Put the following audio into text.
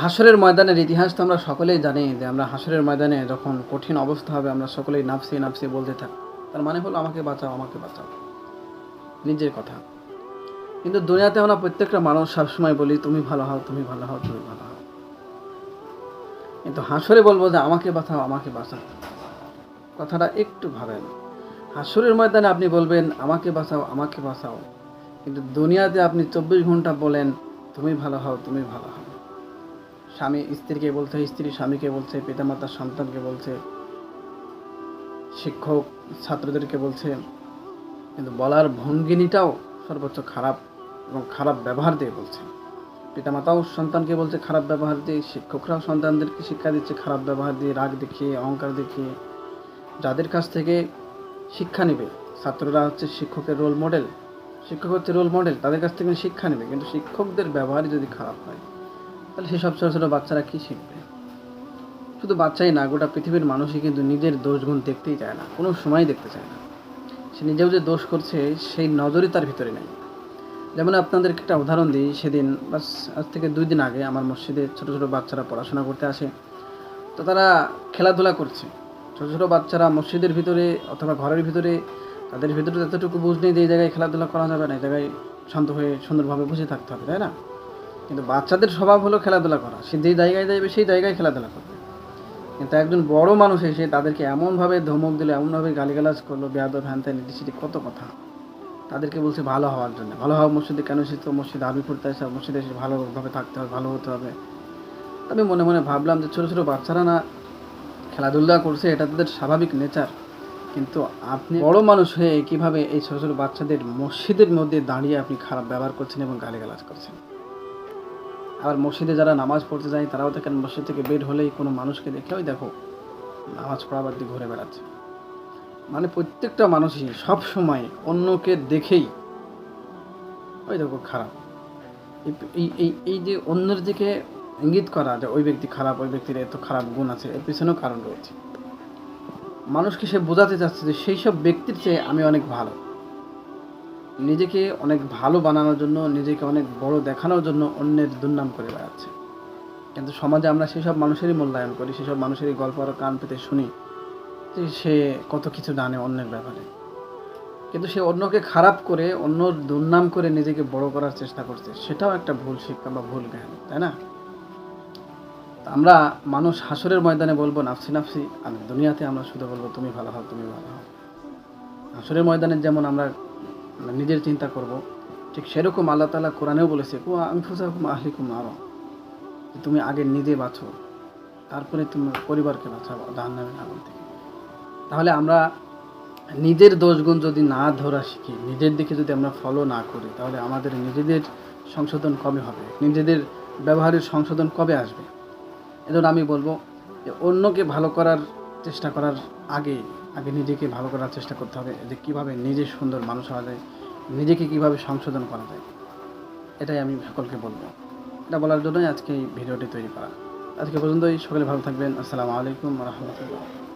হাসরের ময়দানের ইতিহাস তো আমরা সকলেই জানি যে আমরা হাসরের ময়দানে যখন কঠিন অবস্থা হবে, আমরা সকলেই নাফসি নাফসি বলতে থাকি। তার মানে হলো আমাকে বাঁচাও আমাকে বাঁচাও। নিজের কথা। কিন্তু দুনিয়াতে আমরা প্রত্যেকটা মানুষ সবসময় বলি, তুমি ভালো হও, তুমি ভালো হও, তুমি ভালো হও। কিন্তু হাসরে বলব যে আমাকে বাঁচাও আমাকে বাঁচাও। কথাটা একটু ভাবেন। হাসরের ময়দানে আপনি বলবেন, আমাকে বাঁচাও আমাকে বাঁচাও। কিন্তু দুনিয়াতে আপনি চব্বিশ ঘণ্টা বলেন, তুমি ভালো হও, তুমি ভালো হও। স্বামী স্ত্রীকে বলছে, স্ত্রী স্বামীকে বলছে, পিতামাতা সন্তানকে বলছে, শিক্ষক ছাত্রদেরকে বলছে, কিন্তু বলার ভঙ্গিনীটাও সর্বোচ্চ খারাপ এবং খারাপ ব্যবহার দিয়ে বলছে। পিতামাতাও সন্তানকে বলছে, খারাপ ব্যবহার দিয়ে, শিক্ষকরাও সন্তানদেরকে শিক্ষা দিচ্ছে, খারাপ ব্যবহার দিয়ে, রাগ দেখিয়ে, অহংকার দেখিয়ে। যাদের কাছ থেকে শিক্ষা নেবে, ছাত্ররা হচ্ছে শিক্ষকের রোল মডেল শিক্ষক হচ্ছে রোল মডেল তাদের কাছ থেকে শিক্ষা নেবে, কিন্তু শিক্ষকদের ব্যবহারই যদি খারাপ হয় তাহলে সেসব ছোটো ছোটো বাচ্চারা কী শিখবে? শুধু বাচ্চাই না, গোটা পৃথিবীর মানুষই কিন্তু নিজের দোষগুণ দেখতেই চায় না, কোনো সময় দেখতে চায় না। সে নিজেও যে দোষ করছে, সেই নজরই তার ভিতরে নেই। যেমন আপনাদেরকে একটা উদাহরণ দিই, সেদিন, বাস, আজ থেকে দুই দিন আগে আমার মসজিদে ছোটো ছোটো বাচ্চারা পড়াশোনা করতে আসে। তো তারা খেলাধুলা করছে। ছোটো ছোটো বাচ্চারা মসজিদের ভিতরে অথবা ঘরের ভিতরে, তাদের ভিতরে এতটুকু বুঝ নেই যে এই জায়গায় খেলাধুলা করা যাবে না, এই জায়গায় শান্ত হয়ে সুন্দরভাবে বসে থাকতে হবে, তাই না? কিন্তু বাচ্চাদের স্বভাব হলো খেলাধুলা করা। সে যেই জায়গায় যাবে সেই জায়গায় খেলাধুলা করবে। কিন্তু একজন বড় মানুষ এসে তাদেরকে এমনভাবে ধমক দিল, এমনভাবে গালিগালাজ করল, বেয়াদব হ্যান ত্যান ইত্যাদি কত কথা। তাদেরকে বলছে, ভালো হওয়ার জন্য। ভালো হওয়া মসজিদে কেন এসেছ? মসজিদে আরবি পড়তে আসে, মসজিদে এসে ভালোভাবে থাকতে হবে, ভালো হতে হবে। আমি মনে মনে ভাবলাম যে ছোটো ছোটো বাচ্চারা না খেলাধুলা করছে, এটা তাদের স্বাভাবিক নেচার। কিন্তু আপনি বড় মানুষ হয়ে কীভাবে এই ছোটো ছোটো বাচ্চাদের মসজিদের মধ্যে দাঁড়িয়ে আপনি খারাপ ব্যবহার করছেন এবং গালিগালাজ করছেন? আবার মসজিদে যারা নামাজ পড়তে যায়, তারাও দেখেন মসজিদ থেকে বের হলেই কোনো মানুষকে দেখে, ওই দেখো, নামাজ পড়া বাদ দিয়ে ঘুরে বেড়াচ্ছে। মানে প্রত্যেকটা মানুষই সব সময় অন্যকে দেখেই, ওই দেখো, খারাপ। এই- এই যে অন্যের দিকে ইঙ্গিত করা যে ওই ব্যক্তি খারাপ, ওই ব্যক্তির এত খারাপ গুণ আছে, এর পিছনেও কারণ রয়েছে। মানুষকে সে বোঝাতে চাচ্ছে যে সেই সব ব্যক্তির চেয়ে আমি অনেক ভালো। নিজেকে অনেক ভালো বানানোর জন্য, নিজেকে অনেক বড় দেখানোর জন্য অন্যের দুর্নাম করে বেড়াচ্ছে। কিন্তু সমাজে আমরা সেসব মানুষেরই মূল্যায়ন করি, সেসব মানুষেরই গল্প আরও কান পেতে শুনি যে সে কত কিছু জানে অন্যের ব্যাপারে। কিন্তু সে অন্যকে খারাপ করে, অন্যর দুর্নাম করে নিজেকে বড় করার চেষ্টা করছে, সেটাও একটা ভুল শিক্ষা বা ভুল জ্ঞান, তাই না? আমরা মানুষ হাসরের ময়দানে বলব, নাফসি নাফসি আর দুনিয়াতে আমরা শুধু বলব, তুমি ভালো হও, তুমি ভালো হও। হাসরের ময়দানে যেমন আমরা নিজের চিন্তা করব। ঠিক সেরকম আল্লাহ তালা কোরআনেও বলেছে কু আংফুসাকুম আহলিকুম আরও তুমি আগে নিজে বাঁচো, তারপরে তুমি পরিবারকে বাঁচাবো জাহান্নামের আগুন থেকে। তাহলে আমরা নিজের দোষগুণ যদি না ধরা শিখি, নিজের দিকে যদি আমরা ফলো না করি, তাহলে আমাদের নিজেদের সংশোধন কবে হবে? নিজেদের ব্যবহারের সংশোধন কবে আসবে? এজন্য আমি বলব যে অন্যকে ভালো করার চেষ্টা করার আগে আগে নিজেকে ভালো করার চেষ্টা করতে হবে যে কীভাবে নিজে সুন্দর মানুষ হওয়া যায়, নিজেকে কীভাবে সংশোধন করা যায়, এটাই আমি সকলকে বলব। এটা বলার জন্যই আজকে এই ভিডিওটি তৈরি করা। আজকে পর্যন্তই, সকলে ভালো থাকবেন। আসসালামু আলাইকুম রহমতুল্লাহ।